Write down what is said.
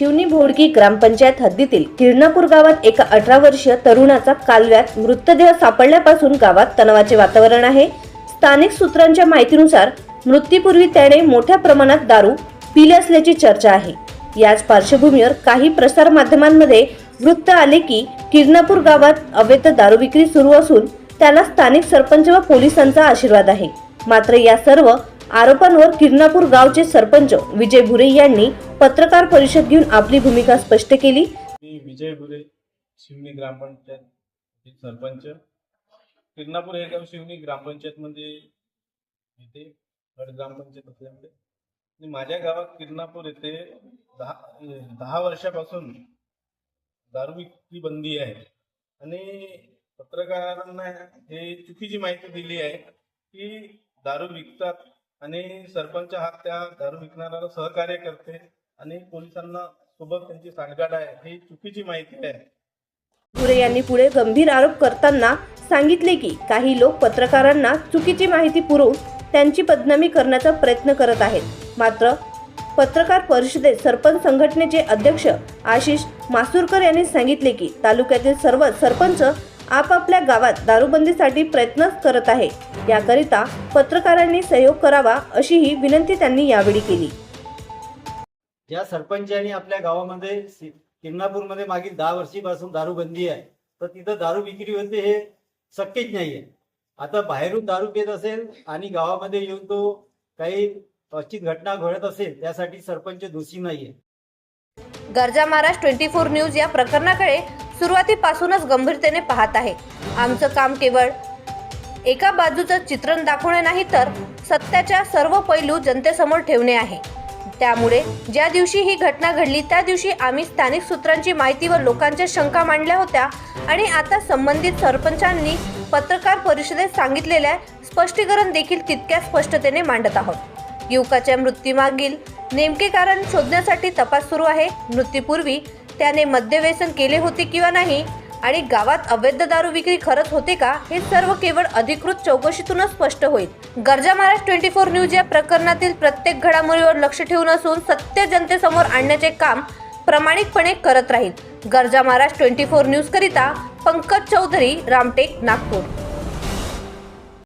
भोडकी ग्रामपंचायत हद्दीतील किरणापूर गावात एका अठरा वर्षीय तरुणाचा कालव्यात मृतदेह सापडल्यापासून गावात तणावाचे वातावरण आहे. स्थानिक सूत्रांच्या माहितीनुसार मृत्यूपूर्वी त्याने मोठ्या प्रमाणात दारू पिले असल्याची चर्चा आहे. याच पार्श्वभूमीवर काही प्रसार माध्यमांमध्ये वृत्त आले की किरणापूर गावात अवैध दारू विक्री सुरू असून त्याला स्थानिक सरपंच व पोलिसांचा आशीर्वाद आहे. मात्र या सर्व आरोपांवर किरणापूर गावचे सरपंच विजय भुरे यांनी पत्रकार परिषद घेऊन आपली भूमिका स्पष्ट केली. मी विजय भुरे शिवनी ग्रामपंचायत सरपंच. किरणापूर हे गाव शिवनी ग्रामपंचायतमध्ये येते ग्रामपंचायत असल्यामुळे. माझ्या गावात किरणापूर येथे दहा दहा वर्षापासून दारू विक्री बंदी आहे. आणि पत्रकारांना हे चुकीची माहिती दिली आहे की दारू विकतात आणि सरपंच हा त्या दारू विकणाऱ्याला सहकार्य करते आणि पोलिसांना सोबत त्यांची सांगड आहे ही चुकीची माहिती आहे. भुरे यांनी पुढे गंभीर आरोप करताना सांगितले की काही लोक पत्रकारांना चुकीची माहिती पुरवून त्यांची बदनामी करण्याचा प्रयत्न करत आहेत. मात्र पत्रकार परिषदेत सरपंच संघटनेचे अध्यक्ष आशिष मासुरकर यांनी सांगितले की तालुक्यातील सर्व सरपंच आपापल्या गावात दारूबंदीसाठी प्रयत्न करत आहे. याकरिता पत्रकारांनी सहयोग करावा अशीही विनंती त्यांनी यावेळी केली. ज्या सरपंचांनी आपल्या गावामध्ये किरणापूरमध्ये मागील दहा वर्षीपासून दारूबंदी आहे. तर तिथं दारू विक्री होते हे शक्यच नाही आहे आता बाहेरून दारू पेत असेल आणि गावामध्ये येऊन तो काही अचित घटना घडत असेल त्यासाठी सरपंच दोषी नाही आहे गरजा महाराज ट्वेंटी फोर न्यूज या प्रकरणाकडे सुरुवातीपासूनच गंभीरतेने पाहत आहे. आमचं काम केवळ एका बाजूचं चित्रण दाखवणे नाही तर सत्याच्या सर्व पैलू जनतेसमोर ठेवणे आहे. त्यामुळे ज्या दिवशी ही घटना घडली त्या दिवशी आम्ही स्थानिक सूत्रांची माहिती व लोकांच्या शंका मांडल्या होत्या आणि आता संबंधित सरपंचांनी पत्रकार परिषदेत सांगितलेल्या स्पष्टीकरण देखील तितक्या स्पष्टतेने मांडत आहोत. युवकाच्या मृत्यूमागील नेमके कारण शोधण्यासाठी तपास सुरू आहे. मृत्यूपूर्वी त्याने मद्यव्यसन केले होते किंवा नाही आणि गावात अवैध दारू विक्री खरंच होते का हे सर्व केवळ अधिकृत चौकशीतूनच स्पष्ट होईल. गरजा महाराज ट्वेंटी फोर न्यूज या प्रकरणातील प्रत्येक घडामोडीवर लक्ष ठेवून असून सत्य जनतेसमोर आणण्याचे काम प्रामाणिकपणे करत राहील. गरजा महाराज ट्वेंटी फोर न्यूज करिता पंकज चौधरी रामटेक नागपूर.